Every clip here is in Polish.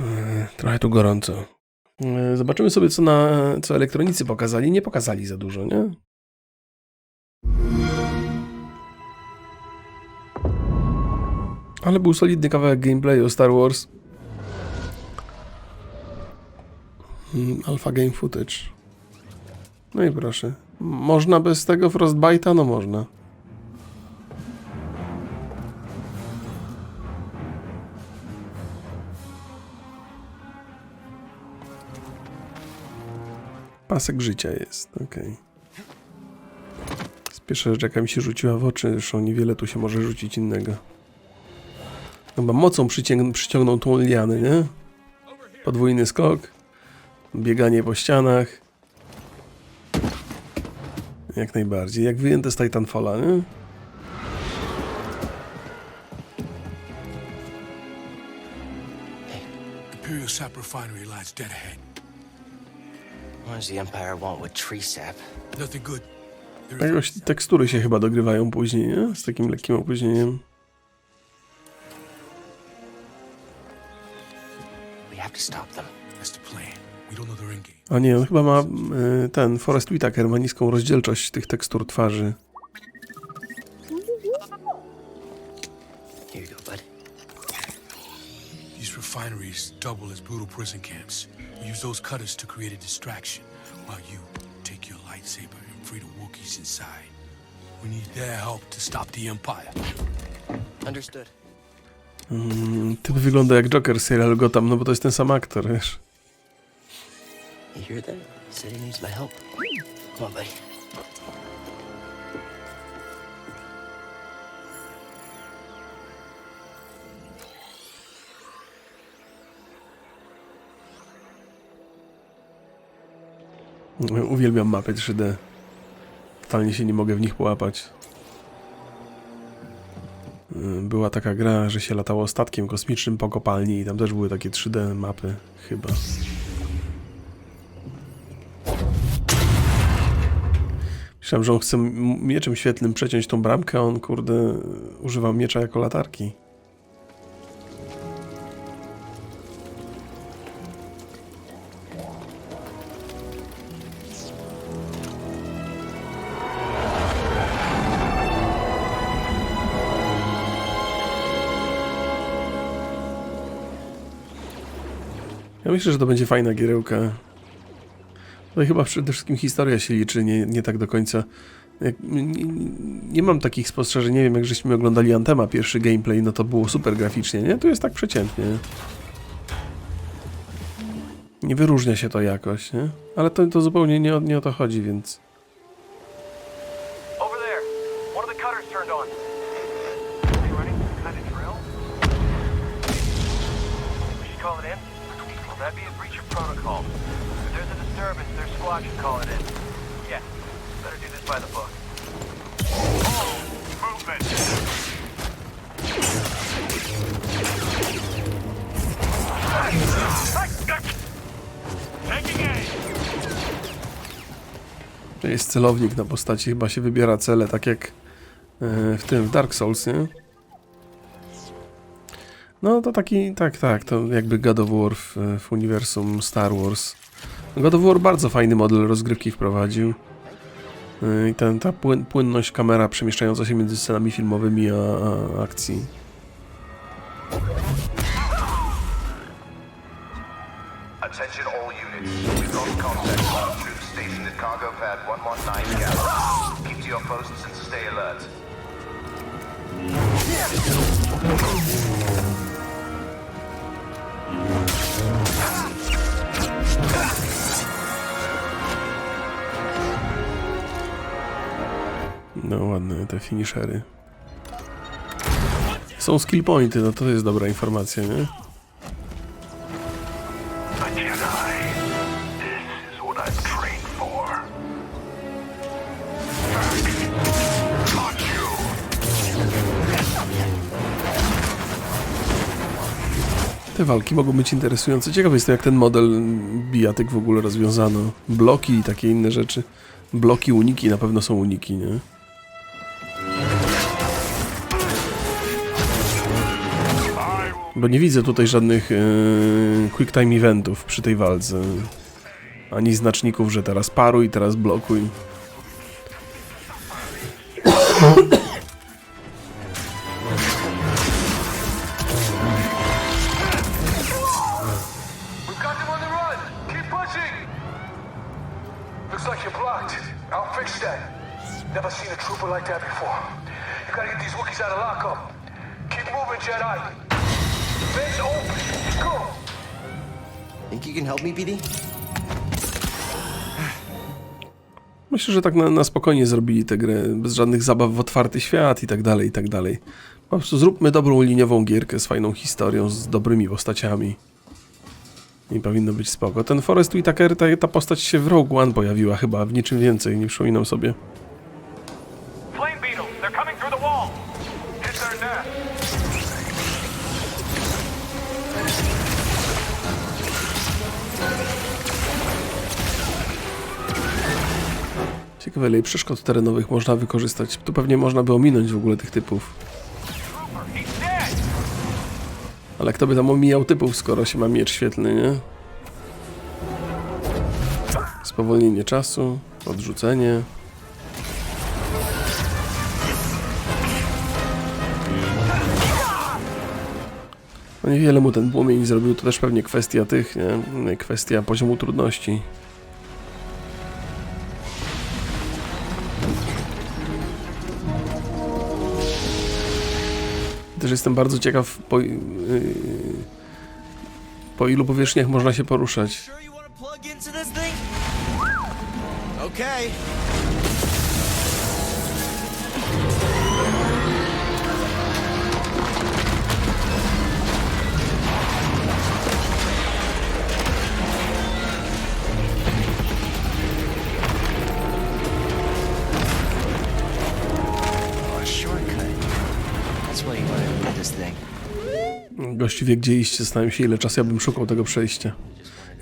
E, Trochę tu gorąco. E, Zobaczymy sobie, co, na, co elektronicy pokazali. Nie pokazali za dużo, nie? Ale był solidny kawałek gameplayu Star Wars. Mm, Alpha Game Footage. No i proszę. Można bez tego Frostbite'a? No można. Pasek życia jest, okej. Pierwsza rzecz, jaka mi się rzuciła w oczy, zresztą niewiele tu się może rzucić innego. Chyba mocą przyciąg przyciągnął tą lianę, nie? Podwójny skok, bieganie po ścianach. Jak najbardziej, jak wyjęte z Titanfalla, nie? Imperial Sap Refinery lies dead ahead. What does the Empire want with tree sap? Nothing good. There is Jakoś tekstury się chyba dogrywają później, nie? Z takim lekkim opóźnieniem. We have to stop them. That's the plan. We don't know their endgame. A nie, on chyba ma y, ten Forest Whitaker ma niską rozdzielczość tych tekstur twarzy. Refineries double as brutal prison camps. We use those cutters to create a distraction while you take your lightsaber and free the Wookiees inside. We need their help to stop the Empire. Understood. Mm, typ wygląda jak Joker z serialu Gotham, no bo to jest ten sam aktor, wiesz. You hear that? Said he needs my help. Come on, buddy. Uwielbiam mapy 3D. Totalnie się nie mogę w nich połapać. Y, Była taka gra, że się latało statkiem kosmicznym po kopalni i tam też były takie 3D mapy, chyba. Myślałem, że on chce mieczem świetlnym przeciąć tą bramkę, a on, kurde, używa miecza jako latarki. Myślę, że to będzie fajna gierełka. No i chyba przede wszystkim historia się liczy, nie, nie tak do końca. Jak, nie, nie- mam takich spostrzeżeń, nie wiem, jak żeśmy oglądali Antema, pierwszy gameplay, no to było super graficznie, nie? Tu jest tak przeciętnie. Nie wyróżnia się to jakoś, nie? Ale to, to zupełnie nie, nie o to chodzi, więc... that'd be a breach of protocol. If there's a disturbance, their squad should call it in. Yeah. Better do this by the book. To jest celownik na postaci, chyba się wybiera cele, tak jak e, w tym, w Dark Souls, nie? No to taki, tak, tak, to jakby God of War w, w uniwersum Star Wars. God of War bardzo fajny model rozgrywki wprowadził. E, I ten, ta płyn, płynność kamera przemieszczająca się między scenami filmowymi a, a akcji. Attention all units. We've contact troops stationed at cargo pad 119 Galley. Keep to your posts and stay alert. No ładne te finishery. Są skill pointy, no to jest dobra informacja, nie? Te walki mogą być interesujące. Ciekawy jestem, jak ten model bijatyk w ogóle rozwiązano. Bloki i takie inne rzeczy. Bloki, uniki, na pewno są uniki, nie? Bo nie widzę tutaj żadnych yy, quick time eventów przy tej walce. Ani znaczników, że teraz paruj, teraz blokuj. Looks like you're blocked. I'll fix that. Never seen a trooper like that before. You gotta get these Wookiees out of lockup. Keep moving, Jedi. Vent's open. Go. Think you can help me, BD? Myślę, że tak na, na spokojnie zrobili tę grę, bez żadnych zabaw w otwarty świat i tak dalej, i tak dalej. Po prostu zróbmy dobrą liniową gierkę z fajną historią, z dobrymi postaciami. I powinno być spoko. Ten Forest Whitaker, ta, ta postać się w Rogue One pojawiła chyba, w niczym więcej, nie przypominam sobie. Ciekawe, ile przeszkód terenowych można wykorzystać. Tu pewnie można by ominąć w ogóle tych typów. Ale kto by tam omijał typów, skoro się ma miecz świetlny, nie? Spowolnienie czasu, odrzucenie. No niewiele mu ten płomień zrobił, to też pewnie kwestia tych, nie? Kwestia poziomu trudności. Jestem bardzo ciekaw, po, yy, po ilu powierzchniach można się poruszać. Sure Gościu wie, gdzie iść, zastanawiam się, ile czasu ja bym szukał tego przejścia.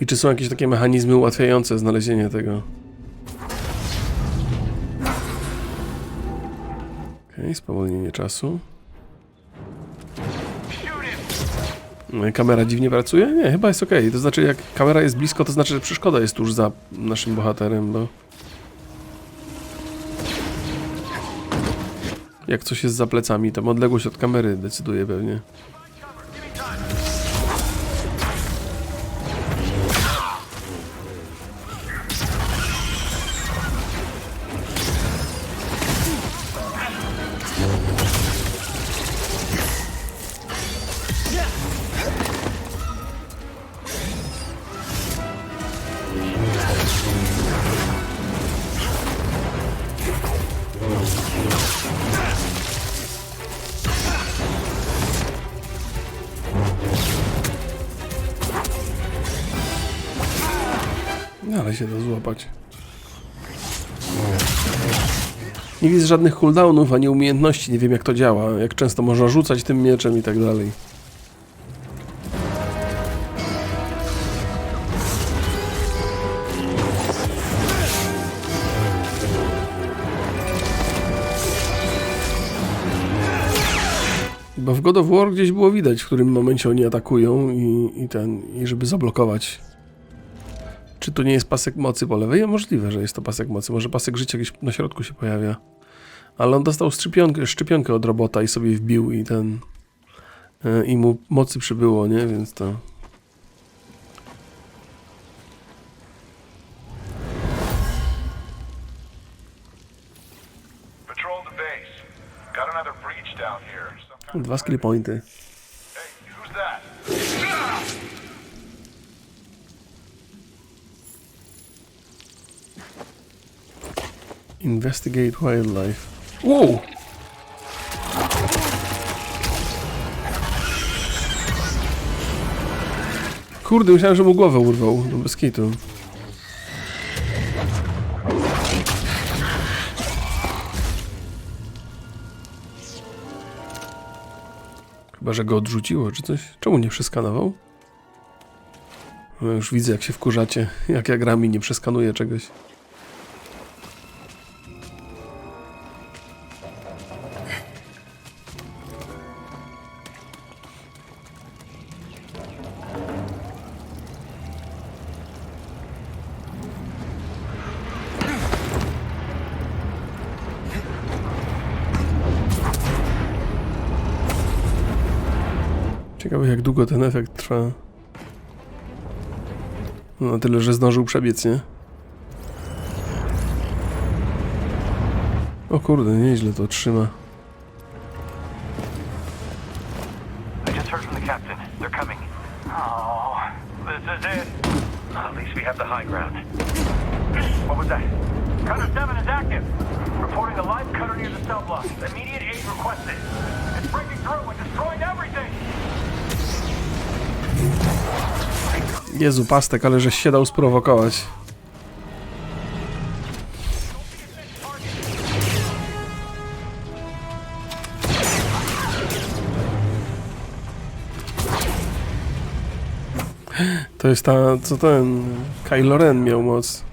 I czy są jakieś takie mechanizmy ułatwiające znalezienie tego. Okej, spowolnienie czasu. No kamera dziwnie pracuje? Nie, chyba jest ok. To znaczy, jak kamera jest blisko, to znaczy, że przeszkoda jest tuż za naszym bohaterem, bo... Jak coś jest za plecami, to odległość od kamery decyduje pewnie. Żadnych cooldownów ani umiejętności, nie wiem jak to działa, jak często można rzucać tym mieczem i tak dalej. Bo w God of War gdzieś było widać, w którym momencie oni atakują i, i ten, i żeby zablokować czy to nie jest pasek mocy po lewej? Możliwe, że jest to pasek mocy. Może pasek życia gdzieś na środku się pojawia. Ale on dostał szczypionkę, szczypionkę od robota i sobie wbił i ten... e, I mu mocy przybyło, nie? Więc to... Dwa skill pointy. Investigate wildlife. Wow! Kurde, myślałem, że mu głowę urwał. No bez. Chyba, że go odrzuciło, czy coś? Czemu nie przeskanował? No już widzę, jak się wkurzacie. Jak ja gram i nie przeskanuję czegoś. Ciekawe jak długo ten efekt trwa. No tyle, że zdążył przebiec, nie? O kurde, nieźle to trzyma. I just heard from the captain. They're coming. This is it. At least we have the high ground. What was that? Cutter 7 is active. Reporting a live cutter near the cell block. Immediate aid requested. It's breaking through and destroying everything. Jezu, pastek, ale żeś się dał sprowokować. To jest ta, co ten Kylo Ren miał moc.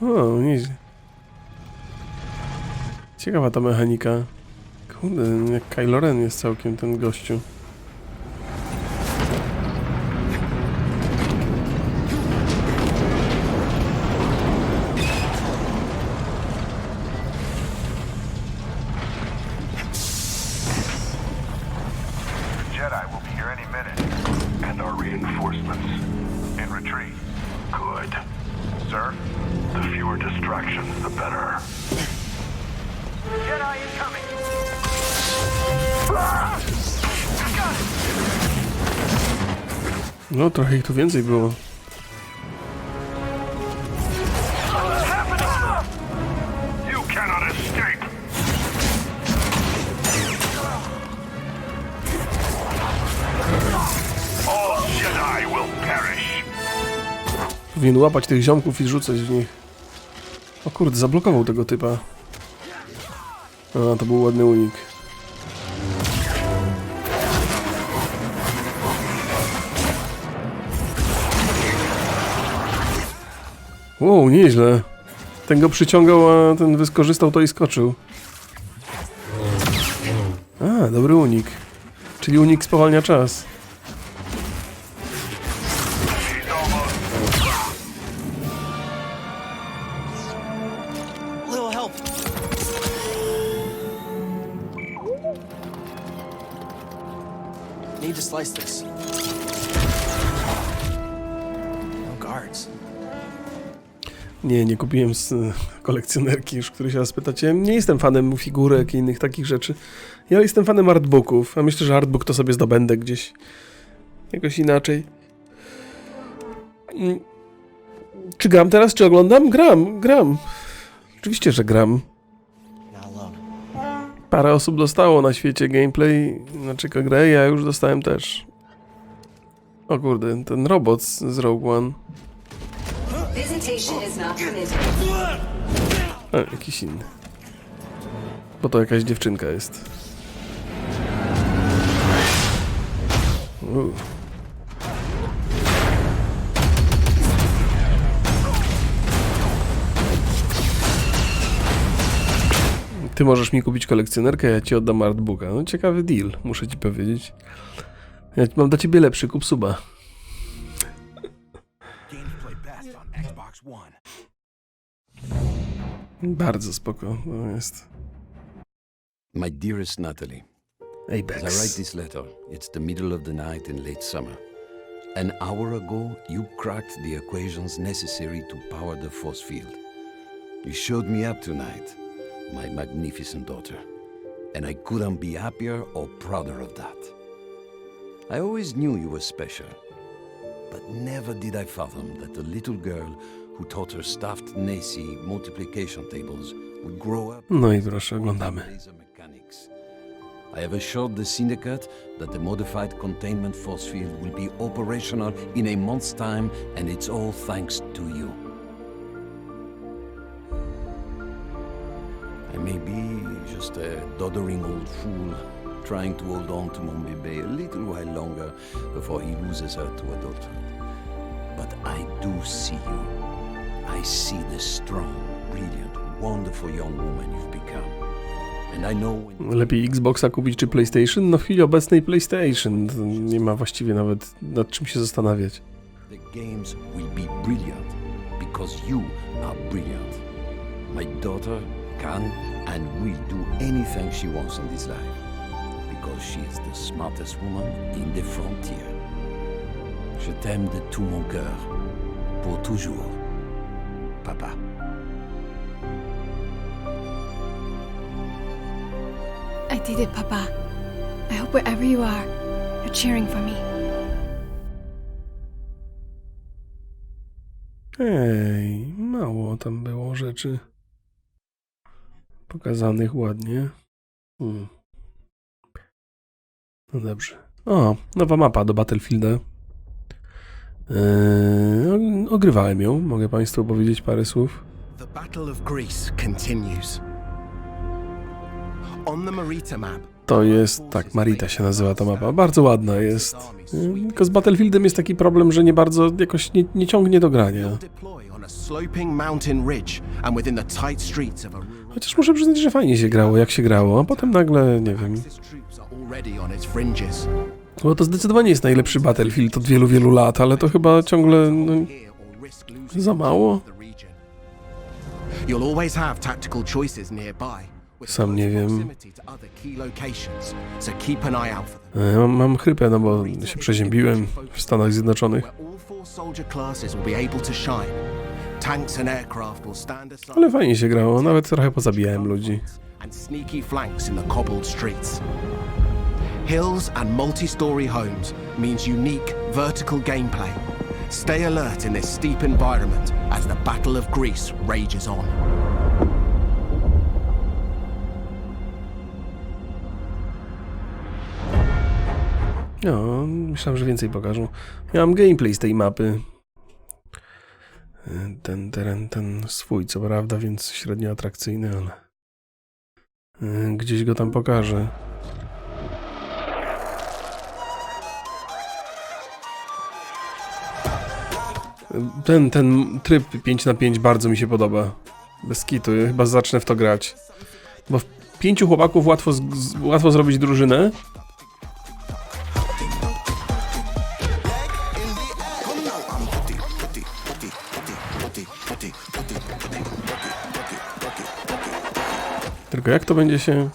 O, nieźle. Ciekawa ta mechanika. Kurde, jak Kylo Ren jest całkiem ten gościu. Jedi will be here any minute. And our reinforcements in retreat. Good. Sir, the fewer distractions, the better. Jedi incoming. Ah! No, trochę ich tu więcej było. Powinien łapać tych ziomków i rzucać w nich. O kurde, zablokował tego typa. A, to był ładny unik. Wow, nieźle. Ten go przyciągał, a ten wyskorzystał to i skoczył. A, dobry unik. Czyli unik spowalnia czas. Nie, kupiłem z kolekcjonerki, już któryś raz pytacie. Nie jestem fanem figurek i innych takich rzeczy. Ja jestem fanem artbooków, a myślę, że artbook to sobie zdobędę gdzieś jakoś inaczej. Mm. Czy gram teraz, czy oglądam? Gram, gram. Oczywiście, że gram. Parę osób dostało na świecie gameplay, znaczy grę, ja już dostałem też. O kurde, ten robot z Rogue One. Permitted. A, jakiś inny. Bo to jakaś dziewczynka jest. Ty możesz mi kupić kolekcjonerkę, ja ci oddam artbooka. No ciekawy deal, muszę ci powiedzieć. Ja mam dla ciebie lepszy, kup suba. Bardzo spoko to jest. My dearest Natalie, as I write this letter, it's the middle of the night in late summer. An hour ago, you cracked the equations necessary to power the force field. You showed me up tonight, my magnificent daughter, and I couldn't be happier or prouder of that. I always knew you were special, but never did I fathom that the little girl who taught her staffed Nacy multiplication tables would grow up No i proszę, oglądamy. laser mechanics. I have assured the Syndicate that the modified containment force field will be operational in a month's time, and it's all thanks to you. I may be just a doddering old fool trying to hold on to Mombebe a little while longer before he loses her to adulthood. But I do see you. I see the strong, brilliant, wonderful young woman you've become. Lepiej Xboxa kupić czy PlayStation? No w chwili obecnej PlayStation. To Nie ma właściwie nawet nad czym się zastanawiać. Je t'aime de tout mon cœur, pour toujours, papa. I did it, Papa. I hope wherever you are, you're cheering for me. Ej, mało tam było rzeczy pokazanych ładnie. Hmm. No dobrze. O, nowa mapa do Battlefielda. Eee, ogrywałem ją, mogę Państwu powiedzieć parę słów. The Battle of Greece continues. On the Marita map, To jest, tak, Marita się nazywa ta mapa. Bardzo ładna jest. Eee, Tylko z Battlefieldem jest taki problem, że nie bardzo jakoś nie, nie ciągnie do grania. Chociaż muszę przyznać, że fajnie się grało, jak się grało, a potem nagle, nie wiem, Bo to zdecydowanie jest najlepszy Battlefield od wielu, wielu lat, ale to chyba ciągle no, za mało. Sam nie wiem. E, Mam, chrypę, no bo się przeziębiłem w Stanach Zjednoczonych. Ale fajnie się grało, nawet trochę pozabijałem ludzi. Hills and multi-story homes means unique vertical gameplay. Stay alert in this steep environment as the Battle of Greece rages on. No, myślałem, że więcej pokażą. Mam gameplay z tej mapy. Ten teren, ten swój, co prawda, więc średnio atrakcyjny, ale e, gdzieś go tam pokażę. Ten, ten tryb 5 na 5 bardzo mi się podoba. Bez kitu, ja chyba zacznę w to grać. Bo w pięciu chłopaków łatwo, z, łatwo zrobić drużynę, Tylko jak to będzie się.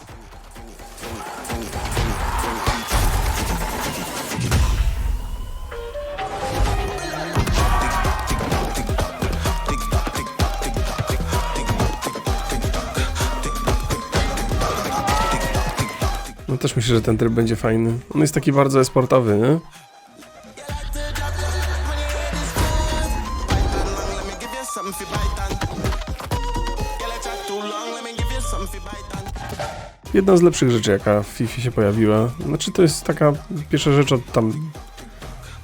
Myślę, że ten tryb będzie fajny. On jest taki bardzo esportowy, nie? Jedna z lepszych rzeczy, jaka w FIFA się pojawiła. Znaczy, to jest taka pierwsza rzecz od tam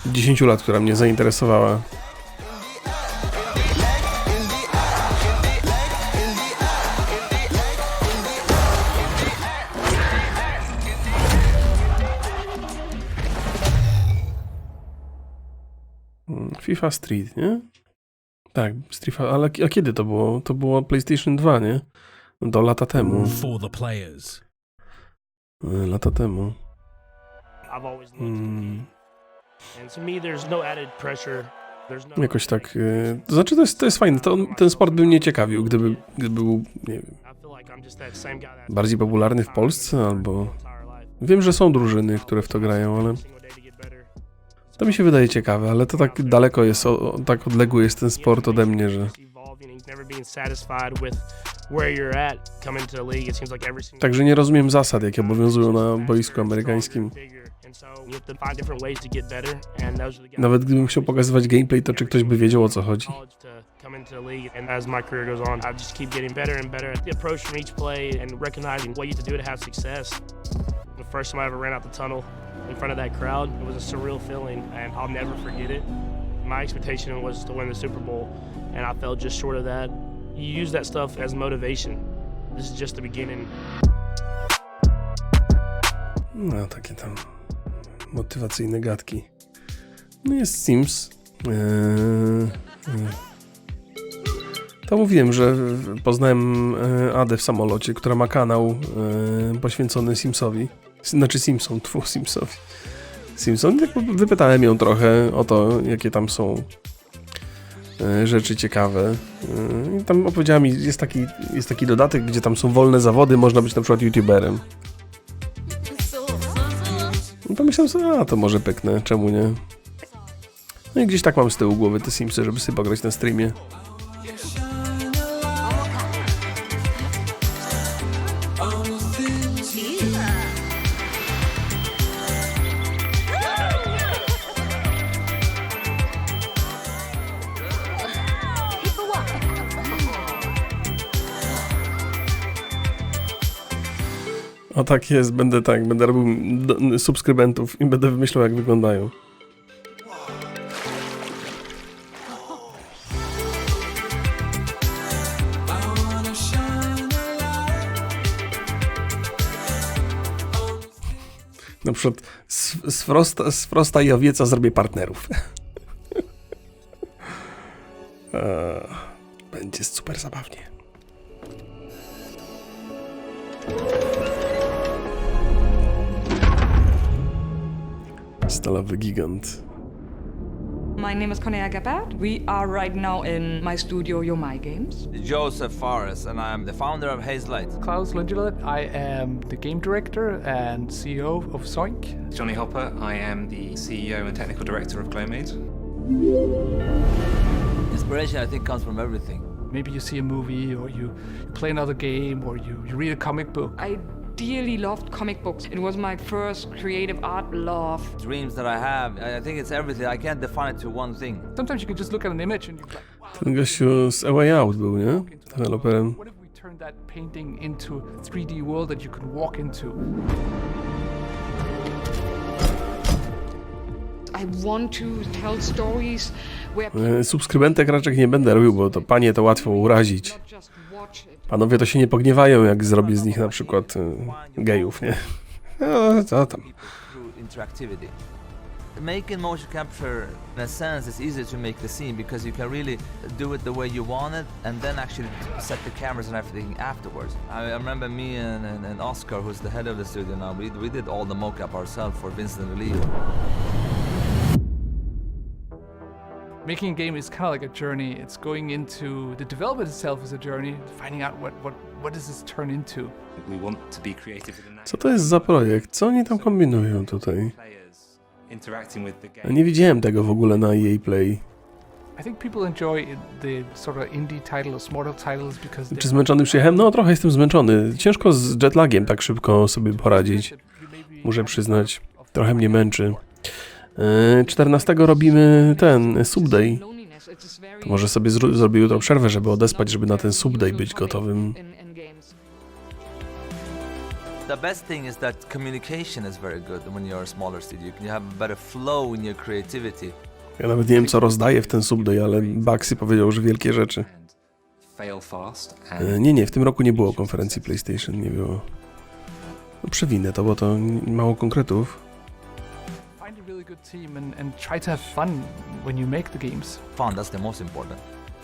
10 lat, która mnie zainteresowała. FIFA Street, nie? Tak, Street, ale a kiedy to było? To było PlayStation 2, nie? Do lata temu. for the players. Y, Lata temu. Mm, no no jakoś tak. y, To znaczy, to jest, to jest fajne. To, ten sport by mnie ciekawił, gdyby, gdyby był, nie wiem, bardziej popularny w Polsce, albo. Wiem, że są drużyny, które w to grają, ale to mi się wydaje ciekawe, ale to tak daleko jest, o, tak odległy jest ten sport ode mnie, że. Także nie rozumiem zasad, jakie obowiązują na boisku amerykańskim. Nawet gdybym chciał pokazywać gameplay, to czy ktoś by wiedział o co chodzi. The first time I ever ran out the tunnel in front of that crowd, it was a surreal feeling, and I'll never forget it. My expectation was to win the Super Bowl, and I fell just short of that. You use that stuff as motivation. This is just the beginning. No, takie tam motywacyjne gadki. No jest Sims. Eee, eee. To mówiłem, że poznałem e, Adę w samolocie, która ma kanał e, poświęcony Simsowi. Znaczy Simpson, tfu. Simpson, tak wypytałem ją trochę o to, jakie tam są e, rzeczy ciekawe. E, I tam opowiedziała mi, jest taki, jest taki dodatek, gdzie tam są wolne zawody, można być na przykład youtuberem. No pomyślałem sobie, a to może pyknę, czemu nie? No i gdzieś tak mam z tyłu głowy te Simsy, żeby sobie pograć na streamie. O tak jest, będę tak, będę robił subskrybentów i będę wymyślał jak wyglądają. Na przykład z, z, Frosta, z Frosta i Owieca zrobię partnerów. Eee, Będzie super zabawnie. Stalowy gigant. My name is Cornelia Gebhardt. We are right now in my studio, Yo My Games. Joseph Forrest, and I'm the founder of Haze Light. Klaus Lindelet. I am the game director and CEO of Soink. Johnny Hopper. I am the CEO and technical director of Glowmade. Inspiration, I think, comes from everything. Maybe you see a movie or you play another game or you, you read a comic book. I dearly loved comic books. It was my first creative art love. Dreams that I have, I I think it's everything. I can't define it to one thing. Sometimes you can just look at an image and you're like, wow, Ten gościu z A Way Out był, nie? walk into that What if we turned that painting into a 3D world that you can walk into? I want to tell stories where Subskrybentek raczej nie będę robił, bo to panie to łatwo urazić. Panowie to się nie pogniewają, jak zrobię z nich na przykład e, gejów, nie? No, co tam. Making motion capture, in a sense, it's easier to make the scene because you can really do it the way you want it and then actually set the cameras and everything afterwards. I, I remember me and, and, and Oscar, who's the head of the studio now, we, we did all the mocap ourselves for Vincent and Leo. Making a game is kind of like a journey. It's going into the development itself is a journey, finding out what, what, what does this turn into. We want to be creative. Co to jest za projekt? Co oni tam kombinują tutaj? Players interacting with the Ja game. nie widziałem tego w ogóle na EA Play. I think people enjoy the sort of indie title or smaller titles because Czy zmęczony przyjechałem? No trochę jestem zmęczony. Ciężko z jetlagiem tak szybko sobie poradzić. Muszę przyznać. Trochę mnie męczy. E, 14 robimy ten subday. To może sobie zro zrobię jutro przerwę, żeby odespać, żeby na ten subday być gotowym. The best thing is that communication is very good when you're a smaller studio. You have a better flow in your creativity. Ja nawet nie wiem, co rozdaję w ten subday, ale Baxi powiedział, że wielkie rzeczy. E, Nie, nie, w tym roku nie było konferencji PlayStation, nie było. No przewinę to, bo to mało konkretów. Team and, and try to have fun when you make the games. Fun, that's the most important.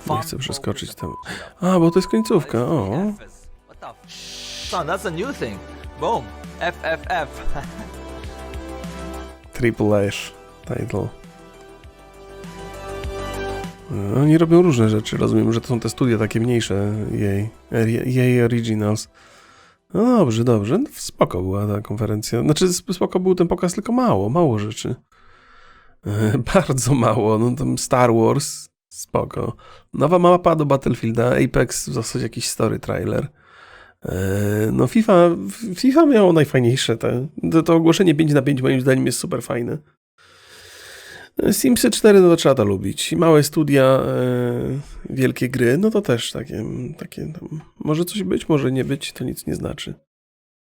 Nie chcę przeskoczyć tam. A, bo to jest końcówka, o. What the f- Son, that's a new thing. Boom. FFF. Triple Ash title. E, Oni robią różne rzeczy, rozumiem, że to są te studia takie mniejsze jej, jej Originals. No dobrze, dobrze, no, spoko była ta konferencja. Znaczy sp- spoko był ten pokaz, tylko mało, mało rzeczy. Bardzo mało, no tam Star Wars, spoko. Nowa mapa do Battlefielda, Apex w zasadzie jakiś story trailer. E, No FIFA, FIFA miało najfajniejsze te, to, to ogłoszenie 5 na 5 moim zdaniem jest super fajne. E, Simsy 4 no to trzeba to lubić. Małe studia, e, wielkie gry, no to też takie, takie tam, może coś być, może nie być, to nic nie znaczy.